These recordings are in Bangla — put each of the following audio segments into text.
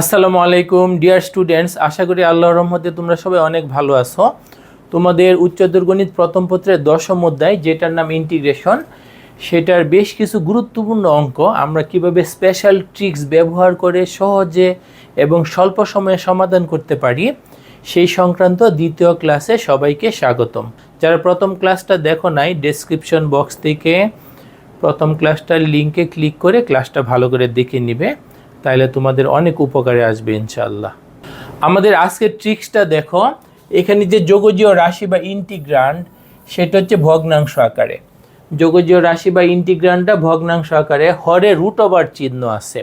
আসসালামু আলাইকুম ডিয়ার স্টুডেন্টস আশা করি আল্লাহর রহমতে তোমরা সবাই অনেক ভালো আছো। তোমাদের উচ্চতর গণিত প্রথম পত্রের দশম অধ্যায়, যেটার নাম ইন্টিগ্রেশন সেটার বেশ কিছু গুরুত্বপূর্ণ অঙ্ক। আমরা কীভাবে স্পেশাল ট্রিক্স ব্যবহার করে সহজে এবং স্বল্প সময়ে সমাধান করতে পারি, সেই সংক্রান্ত দ্বিতীয় ক্লাসে সবাইকে স্বাগতম। যারা প্রথম ক্লাসটা দেখো নাই ডেসক্রিপশন বক্স থেকে প্রথম ক্লাসটার লিঙ্কে ক্লিক করে ক্লাসটা ভালো করে দেখে নিবে। তাহলে তোমাদের অনেক উপকারে আসবে ইনশাল্লাহ আমাদের আজকের ট্রিক্সটা দেখো, এখানে যে যোগজীয় রাশি বা ইন্টিগ্রান্ড সেটা হচ্ছে ভগ্নাংশ আকারে। যোগজীয় রাশি বা ইন্টিগ্রান্ডটা ভগ্নাংশ আকারে, হরে রুট ওভার চিহ্ন আছে।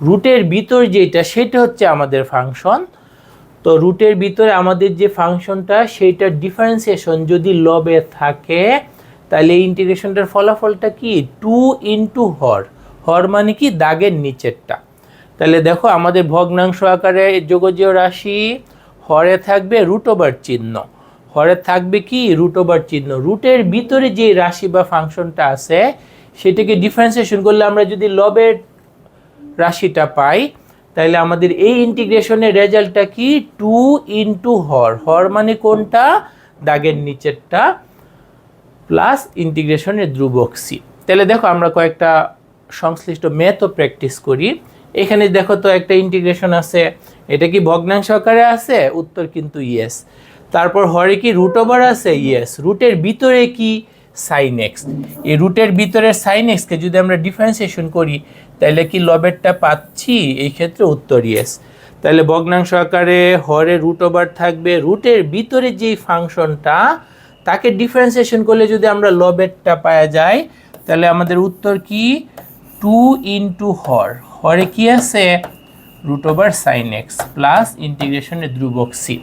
রুটের ভিতর যেটা, সেটা হচ্ছে আমাদের ফাংশন তো রুটের ভিতরে আমাদের যে ফাংশনটা সেইটার ডিফারেন্সিয়েশন যদি লবে থাকে তাহলে এই ইন্টিগ্রেশনটার ফলাফলটা কি? টু ইন্টু হর। হর মানে কি? দাগের নিচেরটা। তাহলে দেখো আমাদের ভগ্নাংশ আকারে যোগজীয় রাশি, হরে থাকবে রুট ওভার চিহ্ন। হরে থাকবে কি? রুট ওভার চিহ্ন। রুটের ভিতরে যে রাশি বা ফাংশনটা আছে, সেটাকে ডিফারেন্সিয়েশন করলে আমরা যদি লবের রাশিটা পাই, তাহলে আমাদের এই ইন্টিগ্রেশনের রেজাল্টটা কি? টু ইন্টু হর। হর মানে কোনটা? দাগের নিচেরটা প্লাস ইন্টিগ্রেশনের ধ্রুবক সি তাহলে দেখো আমরা কয়েকটা সংশ্লিষ্ট ম্যাথও প্র্যাকটিস করি। এখানে দেখো তো একটা ইন্টিগ্রেশন আছে। এটা কি ভগ্নাংশ আকারে আছে? উত্তর কিন্তু ইয়েস তারপর হরে কি রুট ওভার আছে? ইয়েস রুটের ভিতরে কি? সাইন এক্স এই রুটের ভিতরে সাইন এক্সকে যদি আমরা ডিফারেন্সিয়েশন করি, তাহলে কি লবেরটা পাচ্ছি? এই ক্ষেত্রে উত্তর ইয়েস তাহলে ভগ্নাংশ আকারে হরে রুট ওভার থাকবে। রুটের ভিতরে যেই ফাংশনটা তাকে ডিফারেন্সিয়েশন করলে যদি আমরা লবেরটা পাওয়া যায়, তাহলে আমাদের উত্তর কি? টু ইন্টু হর। হরে কি আছে? Root over sine x plus ইন্টিগ্রেশনের ধ্রুবক সি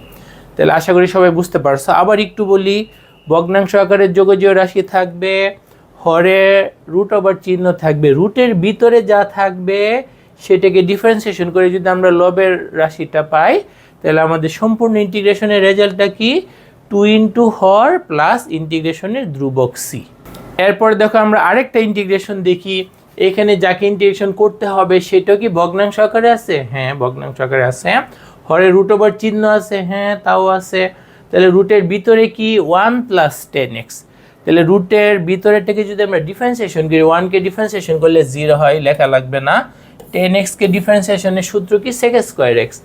তাহলে আশা করি সবাই বুঝতে পারছ। আবার একটু বলি, ভগ্নাংশ আকারের যোগজীয় রাশি থাকবে, হরে রুট ওভার চিহ্ন থাকবে রুটের ভিতরে যা থাকবে, সেটাকে ডিফারেন্সিয়েশন করে যদি আমরা লবের রাশিটা পাই, তাহলে আমাদের সম্পূর্ণ ইন্টিগ্রেশনের রেজাল্টটা কি? টু ইন্টু হর প্লাস ইন্টিগ্রেশনের ধ্রুবক সি এরপর দেখো আমরা আরেকটা ইন্টিগ্রেশন দেখি। এখানে যাকে ইন্টিগ্রেশন করতে হবে, সেটা কি ভগ্নাংশ আকারে আছে? হ্যাঁ ভগ্নাংশ আকারে আছে। হরে রুট ওভার চিহ্ন আছে। হ্যাঁ তাও আছে। তাহলে রুটের ভিতরে কি? ওয়ান প্লাস টেন এক্স তাহলে রুটের ভিতরেরটাকে যদি আমরা ডিফারেন্সিয়েশন করি ওয়ানকে ডিফারেন্সিয়েশন করলে জিরো হয়, লেখা লাগবে না। টেন এক্সকে ডিফারেন্সিয়েশনের সূত্র কি? সেকেন্ড স্কোয়ার এক্স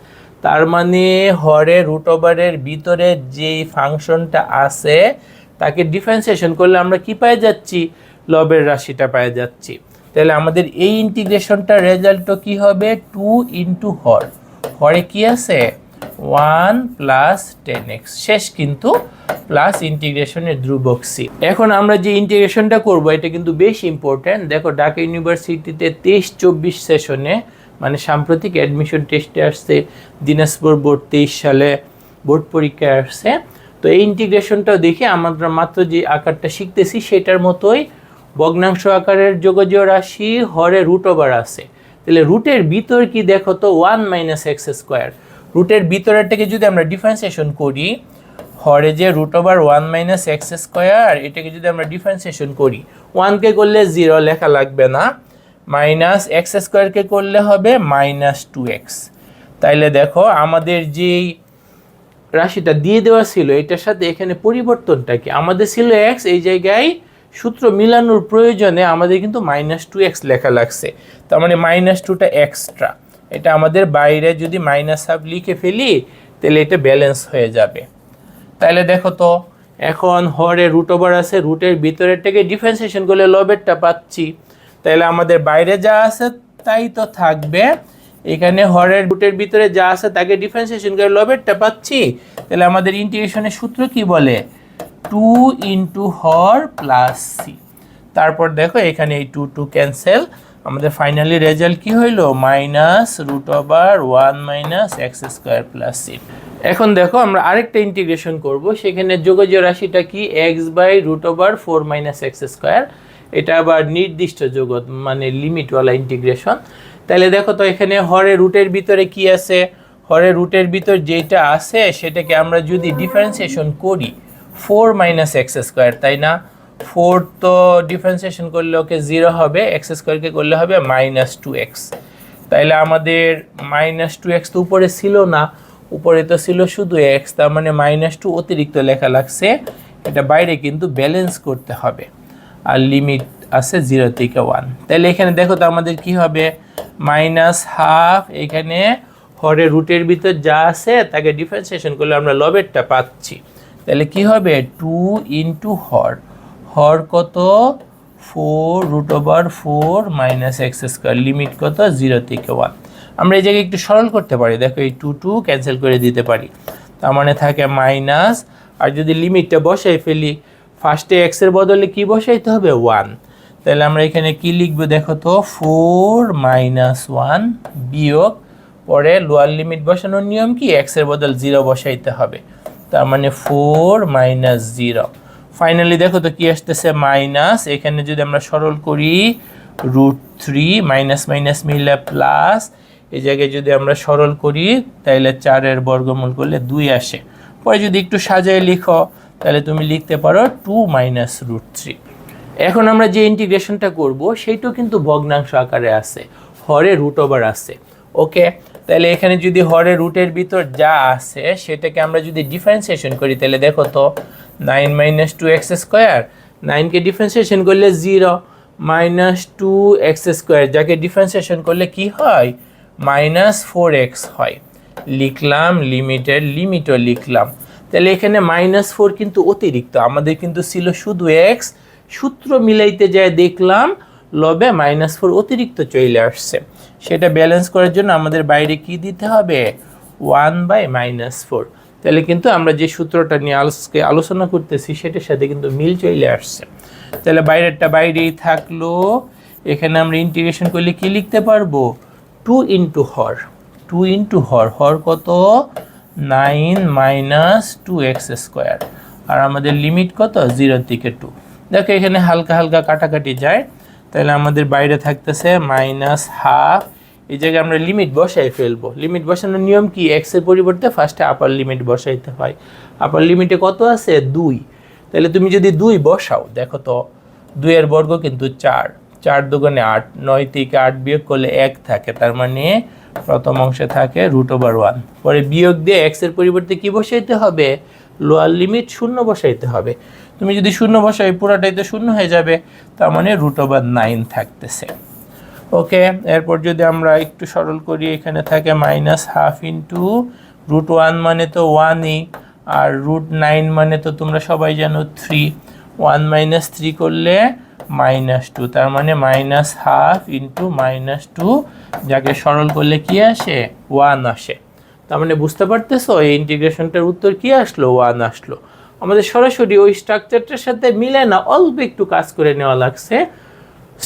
তার মানে হরে রুট ওভারের ভিতরে যেই ফাংশনটা আছে, তাকে ডিফারেন্সিয়েশন করলে আমরা কি পাই যাচ্ছি? লবের রাশিটা পাই যাচ্ছি। তাহলে আমাদের এই ইন্টিগ্রেশনটার রেজাল্টও কি হবে? টু ইন্টু হর। হরে কি আছে? ওয়ান প্লাস টেন এক্স শেষ কিন্তু প্লাস ইন্টিগ্রেশনের ধ্রুবক সি এখন আমরা যে ইন্টিগ্রেশনটা করব, এটা কিন্তু বেশ ইম্পর্ট্যান্ট দেখো, ঢাকা ইউনিভার্সিটিতে তেইশ চব্বিশ সেশনে মানে সাম্প্রতিক অ্যাডমিশন টেস্টে আসছে, দিনাজপুর বোর্ড তেইশ সালে, বোর্ড পরীক্ষায় আসছে। তো এই ইন্টিগ্রেশনটা দেখে আমরা মাত্র যে আকারটা শিখতেছি, সেটার মতোই ভগ্নাংশ আকারের যোগজীয় রাশি হরে রুট ওভার আছে। তাহলে রুটের ভিতর কি দেখো তো? ওয়ান মাইনাস এক্স স্কোয়ার রুটের ভিতরেরটাকে যদি আমরা ডিফারেন্সিয়েশন করি, হরে যে root over one minus x square এটাকে যদি আমরা ডিফারেন্সিয়েশন করি ওয়ানকে করলে জিরো লেখা লাগবে না। মাইনাস এক্স স্কোয়ারকে করলে হবে মাইনাস টু এক্স তাইলে দেখো, আমাদের যেই রাশিটা দিয়ে দেওয়া ছিল, এটার সাথে এখানে পরিবর্তনটা কি? আমাদের ছিল এক্স এই জায়গায় সূত্র মিলানোর প্রয়োজনে আমাদের কিন্তু মাইনাস টু এক্স লেখা লাগছে। তার মানে মাইনাস টুটা এক্সট্রা এটা আমাদের বাইরে যদি মাইনাস হাফ লিখে ফেলি, তাহলে এটা ব্যালেন্স হয়ে যাবে। তাহলে দেখো তো, এখন হরে রুট ওভার আছে রুটের ভিতরেরটাকে ডিফারেন্সিয়েশন করলে লবেরটা পাচ্ছি। তাহলে আমাদের বাইরে যা আছে, তাই তো থাকবে। এখানে হরের রুটের ভিতরে যা আছে, তাকে ডিফারেন্সিয়েশন করে লবেরটা পাচ্ছি। তাহলে আমাদের ইন্টিগ্রেশনের সূত্র কি বলে? টু ইন্টু হর প্লাস সি তারপর দেখো এখানে এই টু টু ক্যান্সেল আমাদের ফাইনালি রেজাল্ট কি হইল? Minus root over one minus x square plus C এখন দেখো আমরা আরেকটা ইন্টিগ্রেশন করব, সেখানে যোগজীয় রাশিটা কি? X by root over four minus x square এটা আবার নির্দিষ্ট জগৎ মানে লিমিটওয়ালা ইন্টিগ্রেশন তাহলে দেখো তো এখানে হরে রুটের ভিতরে কি আছে? হরে রুটের ভিতর যেটা আছে, সেটাকে আমরা যদি ডিফারেন্সিয়েশন করি ফোর মাইনাস এক্স স্কোয়ার, তাই না? ফোর তো ডিফারেন্সিয়েশন করলে ওকে জিরো হবে, এক্স স্কোয়ারকে করলে হবে মাইনাস টু এক্স। তাইলে আমাদের মাইনাস টু এক্স তো উপরে ছিল না, উপরে তো ছিল শুধু এক্স, তার মানে মাইনাস টু অতিরিক্ত লেখা লাগছে। এটা বাইরে কিন্তু ব্যালেন্স করতে হবে। আর লিমিট আছে জিরো থেকে ওয়ান তাহলে এখানে দেখো তো আমাদের কি হবে? মাইনাস হাফ এখানে হরের রুটের ভিতর যা আছে, তাকে ডিফারেন্সিয়েশন করলে আমরা লবেরটা পাচ্ছি। তাহলে কি হবে? টু ইন্টু হর। হর কত? Four root over four minus x square limit কত? জিরো থেকে ওয়ান আমরা এই জায়গায় একটু সরল করতে পারি। দেখো এই টু টু ক্যান্সেল করে দিতে পারি। তার মানে থাকে মাইনাস আর যদি লিমিটটা বসাই ফেলি ফার্স্টে এক্সের বদলে কি বসাইতে হবে? ওয়ান তাহলে আমরা এখানে কি লিখব দেখো তো? ফোর মাইনাস ওয়ান বিয়োগ, পরে লোয়ার লিমিট বসানোর নিয়ম কি? এক্সের বদল জিরো বসাইতে হবে। তার মানে ফোর মাইনাস জিরো ফাইনালি দেখো তো কি আসতেছে মাইনাস এখানে যদি আমরা সরল করি রুট থ্রি মাইনাস মাইনাস মিলে প্লাস এই জায়গায় যদি আমরা সরল করি তাহলে চারের বর্গমূল করলে দুই আসে। পরে যদি একটু সাজায় লিখো, তাহলে তুমি লিখতে পারো টু মাইনাস রুট থ্রি এখন আমরা যে ইন্টিগ্রেশনটা করব, সেইটাও কিন্তু ভগ্নাংশ আকারে আছে। হরে রুট ওভার আছে। ওকে তাহলে এখানে যদি হরে রুটের ভিতর যা আছে সেটাকে আমরা যদি ডিফারেন্সিয়েশন করি, তাহলে দেখো তো nine minus two x square নাইনকে differentiation করলে zero minus two x square যাকে ডিফারেন্সিয়েশন করলে কি হয়? মাইনাস ফোর এক্স হয়। লিখলাম লিমিটের লিমিটও লিখলাম। তাহলে এখানে মাইনাস ফোর কিন্তু অতিরিক্ত, আমাদের কিন্তু ছিল শুধু এক্স সূত্র মিলাইতে যায় দেখলাম, লবে মাইনাস ফোর অতিরিক্ত চলে আসছে। সেটা ব্যালেন্স করার জন্য আমাদের বাইরে কি দিতে হবে? ওয়ান বাই মাইনাস ফোর তাহলে কিন্তু আমরা যে সূত্রটা নিয়ে আলোচকে আলোচনা করতেছি, সেটার সাথে কিন্তু মিল চলে আসছে। তাহলে বাইরেরটা বাইরেই থাকল। এখানে আমরা ইন্টিগ্রেশন করলে কি লিখতে পারব? টু ইন্টু হর। টু ইন্টু হর। হর কত? Nine minus two x square আর আমাদের লিমিট কত? জিরো থেকে টু দেখো এখানে হালকা হালকা কাটাকাটি যায়। তাহলে আমাদের বাইরে থাকতেছে মাইনাস হাফ। এই জায়গায় আমরা লিমিট বসাই ফেলব। লিমিট বসানোর নিয়ম কি? এক্সের পরিবর্তে ফার্স্টে আপার লিমিট বসাইতে হয়। আপার লিমিটে কত আছে? দুই। তাহলে তুমি যদি দুই বসাও, দেখো তো, দুইয়ের বর্গ কিন্তু চার। চার দুগুণে আট, নয় থেকে আট বিয়োগ করলে এক থাকে, তার মানে প্রথম অংশে থাকে রুট ওভার ওয়ান পরে বিয়োগ দিয়ে এক্সের পরিবর্তে কি বসাইতে হবে? লোয়ার লিমিট শূন্য বসাইতে হবে। তুমি যদি শূন্য বসাই পুরাটাই তো শূন্য হয়ে যাবে। তার মানে রুট ওভার নাইন থাকতেছে। ওকে এরপর যদি আমরা একটু সরল করি, এখানে থাকে minus half into root one মানে তো ওয়ানই আর রুট নাইন মানে তো তোমরা সবাই জানো থ্রি ওয়ান মাইনাস থ্রি করলে মাইনাস টু তার মানে minus half into minus two যাকে সরল করলে কি আসে? ওয়ান আসে। তার মানে বুঝতে পারতেছো? এই ইন্টিগ্রেশনটার উত্তর কি আসলো? ওয়ান আসলো। আমাদের সরাসরি ওই স্ট্রাকচারটার সাথে মিলে না, অল্প একটু কাজ করে নেওয়া লাগছে।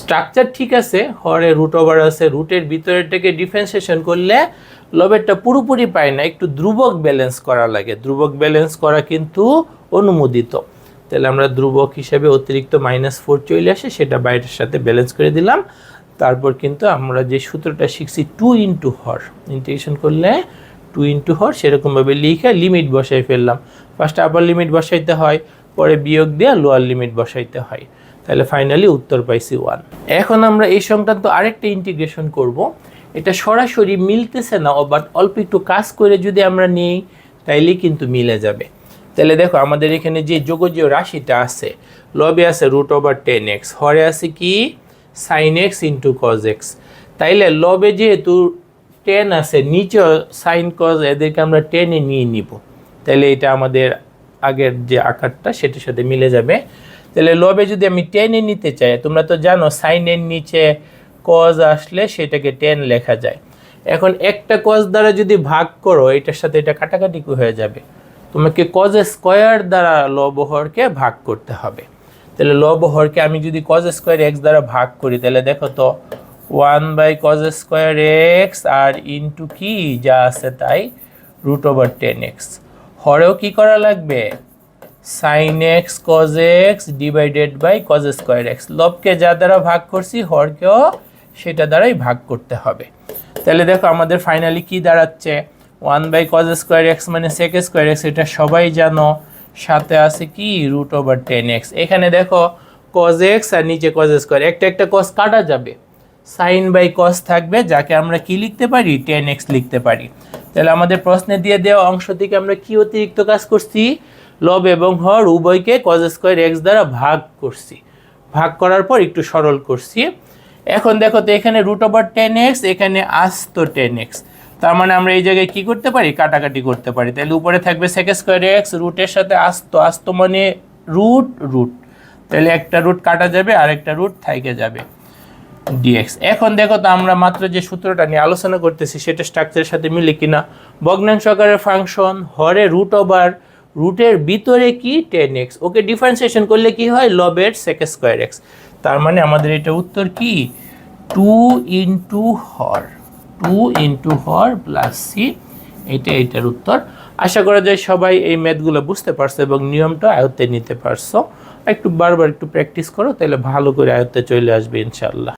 স্ট্রাকচার ঠিক আছে, হরে রুট ওভার আছে রুটের ভিতরেরটাকে ডিফারেন্সিয়েশন করলে লবেরটা পুরোপুরি পায় না, একটু ধ্রুবক ব্যালেন্স করা লাগে। ধ্রুবক ব্যালেন্স করা কিন্তু অনুমোদিত। তাহলে আমরা ধ্রুবক হিসেবে অতিরিক্ত মাইনাস ফোর চলে আসে, সেটা বাইরের সাথে ব্যালেন্স করে দিলাম। তারপর কিন্তু আমরা যে সূত্রটা শিখছি টু ইন্টু হর ইন্টিগ্রেশন করলে টু ইন্টু হর সেরকমভাবে লিখে লিমিট বসাই ফেললাম। ফার্স্টে আপার লিমিট বসাইতে হয়, পরে বিয়োগ দিয়ে লোয়ার লিমিট বসাইতে হয়। তাহলে ফাইনালি উত্তর পাইছি ওয়ান এখন আমরা এই সংক্রান্ত আরেকটা ইন্টিগ্রেশন করব। এটা সরাসরি মিলতেছে না বাট অল্প একটু কাজ করে যদি আমরা নিই তাইলেই কিন্তু মিলে যাবে। তাহলে দেখো, আমাদের এখানে যে যোগজীয় রাশিটা আছে, লবে আছে রুট ওভার টেন এক্স হরে আছে কি? Sine x into cos x তাইলে লবে যেহেতু টেন আছে, নিচে সাইন কজ এদেরকে আমরা টেনে নিয়ে নিব। তাহলে এটা আমাদের আগের যে আকারটা, সেটার সাথে মিলে যাবে। তাহলে লবে যদি আমি টেনে নিতে চাই, তোমরা তো জানো সাইনের নিচে কজ আসলে সেটাকে টেন লেখা যায়। এখন একটা কজ দ্বারা যদি ভাগ করো, এটার সাথে এটা কাটাকাটি হয়ে যাবে। তোমাকে কজ স্কোয়ার দ্বারা লবহরকে ভাগ করতে হবে। তাহলে লবহরকে আমি যদি কজ স্কোয়ার এক্স দ্বারা ভাগ করি, তাহলে দেখো তো one by cos square x R into কি? যা আছে তাই রুট ওভার টেন এক্স। হরেও কি করা লাগবে? Sine x cos x divided by cos square x. লবকে যা দ্বারা ভাগ করছি, হরকেও সেটা দ্বারাই ভাগ করতে হবে। তাহলে দেখো আমাদের ফাইনালি কি দাঁড়াচ্ছে? One by cos square x মানে সেক স্কোয়ার এক্স, এটা সবাই জানো। সাথে আছে কি? Root over ten x. এখানে দেখো কজ এক্স আর নিচে কজ স্কোয়ার। একটা একটা কজ কাটা যাবে। সাইন বাই কস থাকবে, যাকে আমরা কি লিখতে পারি? টেন এক্স লিখতে পারি। তাহলে আমাদের প্রশ্নে দিয়ে দেওয়া অংশ থেকে আমরা কি অতিরিক্ত কাজ করছি? লব এবং হর উভয়কে কজ স্কোয়ার এক্স দ্বারা ভাগ করছি। ভাগ করার পর একটু সরল করছি। এখন দেখো তো এখানে রুট ওভার টেন এক্স এখানে আস্ত টেন এক্স তার মানে আমরা এই জায়গায় কি করতে পারি? কাটাকাটি করতে পারি। তাহলে উপরে থাকবে সেক স্কোয়ার এক্স রুটের সাথে আস্ত। আস্ত মানে রুট রুট তাহলে একটা রুট কাটা যাবে আর একটা রুট থাইকে যাবে। ডিএক্স এখন দেখো তো আমরা মাত্র যে সূত্রটা নিয়ে আলোচনা করতেছি, সেটা স্ট্রাকচারের সাথে মিলে কিনা? ভগ্নাংশ আকারের ফাংশন হরে রুট ওভার রুটের ভিতরে কি? টেন এক্স ওকে ডিফারেন্সিয়েশন করলে কি হয়? লবের সেক স্কোয়ার এক্স তার মানে আমাদের এটা উত্তর কি? টু ইন্টু হর টু ইন্টু হর প্লাস সি এটা এটার উত্তর। আশা করা যায় সবাই এই ম্যাথগুলো বুঝতে পারছ এবং নিয়মটা আয়ত্তে নিতে পারছ। একটু বারবার একটু প্র্যাকটিস করো, তাহলে ভালো করে আয়ত্তে চলে আসবে ইনশাল্লাহ